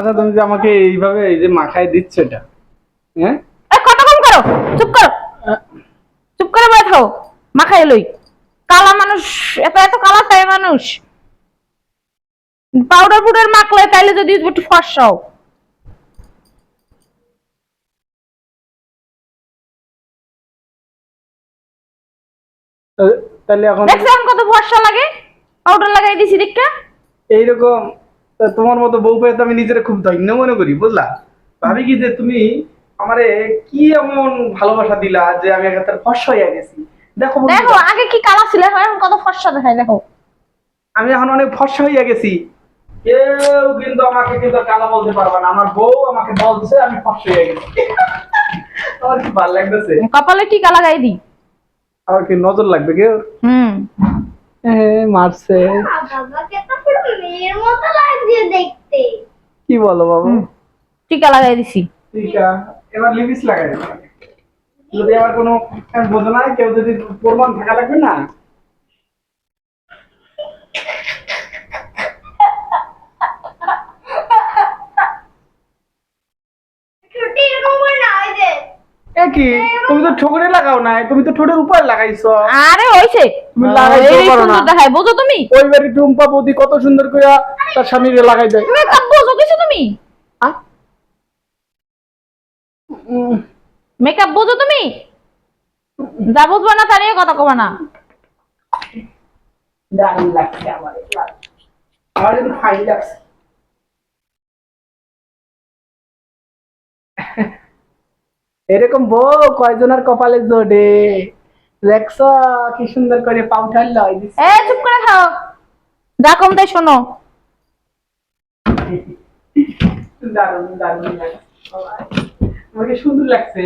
আচ্ছা তুমি যে আমাকে এইভাবে এই যে মাখায় দিচ্ছ এটা হ্যাঁ? কত কম করো চুপ করো। চুপ করে বসে থাও মাখাই লই। কালা মানুষ এত এত কালা চাই মানুষ। পাউডার পুডার মাখলে তাইলে যদি একটু ফর্সাও। তাহলে এখন দেখছেন কত ফর্সা লাগে? পাউডার লাগাই দিছি দিকটা এইরকম তোমার মতো বউ পেয়ে তো আমি নিজের খুব ধন্য মনে করি বুঝলা? ভাবি কি যে তুমি আমারে কি এমন ভালোবাসা দিলা যে আমি একটা ফর্স হয়ে গেছি? দেখো দেখো আগে কি কালা ছিল এখন কত ফর্সা দেখায় দেখো। আমি এখন অনেক ফর্সা হইয়া গেছি। কেউ কিন্তু আমাকে কিন্তু কালা বলতে পারবে না। আমার বউ আমাকে বলছে আমি ফর্সা হয়ে গেছি। আমার কি ভালো লাগতেছে। কপালে টিকা লাগাই দি আমার কি নজর লাগবে কেউ? হুম। মারছে। মেয়ের মতো লাগছে দেখতে। কি বলো বাবু? টিকা লাগাই দিছি। টিকা এবার লিপিস লাগাই দেবো। যদি আবার কোনো বোঝো না কেউ যদি প্রমাণ থাকা লাগবে না ছুটি এরকম করে না ওই যে এ কি? তুমি তো ঠোকরে লাগাও না তুমি তো ঠোঁটের উপর লাগাইছো। আরে হইছে। তুমি এই পারো না। সুন্দর দেখায় বোঝো তুমি? ওই বাড়ি টুম্পা বৌদি কত সুন্দর করে তার স্বামীরে লাগাই দেয়। মেকআপ বোঝো কিছু তুমি? মেকআপ বোঝো তুমি? যা বুঝবা না তার কথা কবা না। দারুণ লাগছে আমার কিন্তু ফাইন লাগছে। এরকম বউ কয়জনের কপালে জোড়ে দেখছ কি সুন্দর করে লয় এ চুপ করে থাও। যা কম তাই শোনো। দারুণ দারুণ আমাকে সুন্দর লাগছে।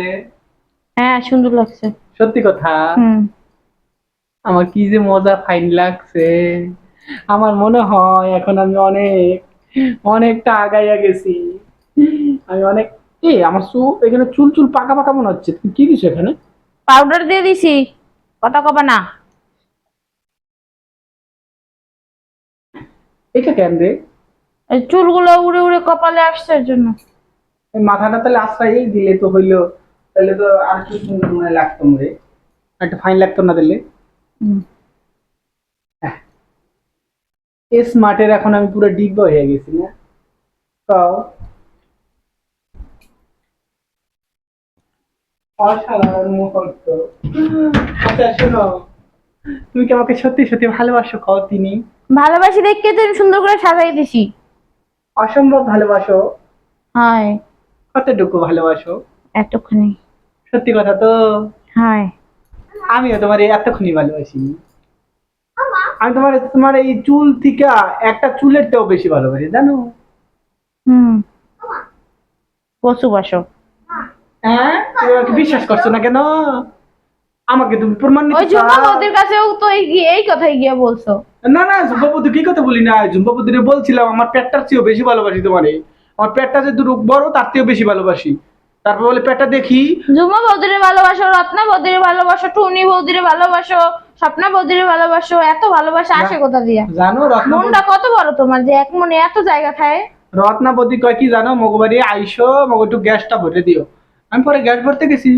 হ্যাঁ সুন্দর লাগছে। সত্যি কথা? আমার কি যে মজা ফাইন লাগছে। আমার মনে হয় এখন আমি অনেক অনেকটা আগাইয়া গেছি। আমি অনেক এই আমার চুল এখানে চুল চুল পাকা পাকা মনে হচ্ছে। তুমি কি দিছো এখানে? পাউডার দিয়ে দিছি। কথা কবা না। এটা কেন রে? এই চুলগুলো উড়ে উড়ে কপালে আসছে এর জন্য। এই মাথাটা তাহলে আশ্রয় দিলে তো হইল তাহলে তো আর কি সুন্দর মনে লাগতো রে একটা ফাইন লাগতো না দিলে হুম। স্মার্টের এখন আমি পুরো ডিব্বা হয়ে গেছি না। তাও অসাধারণ মুহূর্ত আচ্ছা শোনো। তুমি কি আমাকে সত্যি সত্যি ভালোবাসো কও তিনি ভালোবাসি দেখে তো আমি সুন্দর করে সাজাই দিছি অসম্ভব ভালোবাসো। হায়। কতটুকু ভালোবাসো? এতক্ষণি। সত্যি কথা তো? হায়। আমিও তোমার এই এতক্ষণই ভালোবাসি। আমি তোমার তোমার এই চুল থেকে একটা চুলের তেও বেশি ভালোবাসি জানো? হুম। কচু বাসো হ্যাঁ? তুমি বিশ্বাস করছ না কেন? আমাকে তুমি প্রমাণ নিতে? বৌদির কাছেও তো এই কথাই গিয়ে বলছো। না না কি কথা বলি না? বলছিলাম আমার পেটটার চেয়েও বেশি ভালোবাসি তোমারে। আমার পেটটা যে দুটো বড় তার চেয়েও বেশি ভালোবাসি। তারপর বলে পেটটা দেখি। ঝুমা বৌদিরে ভালোবাসো রত্না বৌদিরে ভালোবাসো টুনি বৌদিরে ভালোবাসো স্বপ্না বৌদিরে ভালোবাসো এত ভালোবাসা আসে কোথা দিয়া? জানো রত্না মনটা কত বড় তোমার যে এক মনে এত জায়গা থাকে? রত্নাবতী কয় কি জানো মগবাড়ি আইসো মগ একটু গ্যাসটা ভরে দিও। আমি পরে গ্যাস ভরতে গেছি।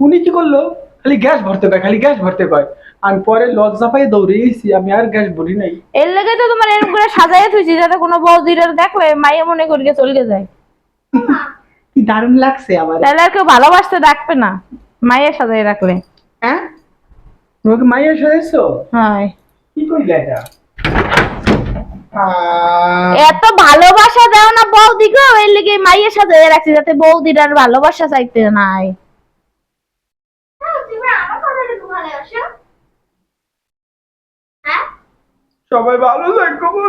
উনি কি করল? খালি গ্যাস ভরতে কয় খালি গ্যাস ভরতে কয় আমি পরে লজ্জা পাই দৌড়ে গেছি আমি আর গ্যাস ভরি নাই। এর লেগে তো তোমার এরকম করে সাজাই থুইছি যাতে কোনো বৌদিরে দেখলে মাইয়া মনে করিয়ে চলে যায়। কি দারুণ লাগছে আমার তাহলে আর কেউ ভালোবাসতে ডাকবে না মাইয়া সাজাই রাখলে। হ্যাঁ? তোমাকে মাইয়া সাজাইছো? হ্যাঁ। কি কইলা এটা? এত ভালোবাসা দাও না বৌদি গো এর লেগে মাইয়ের সাথে রাখছি যাতে বৌদির আর ভালোবাসা চাইতে নাই। তুমি আমার কথাটা ভালোবাসো হ্যাঁ? সবাই ভালো থাকো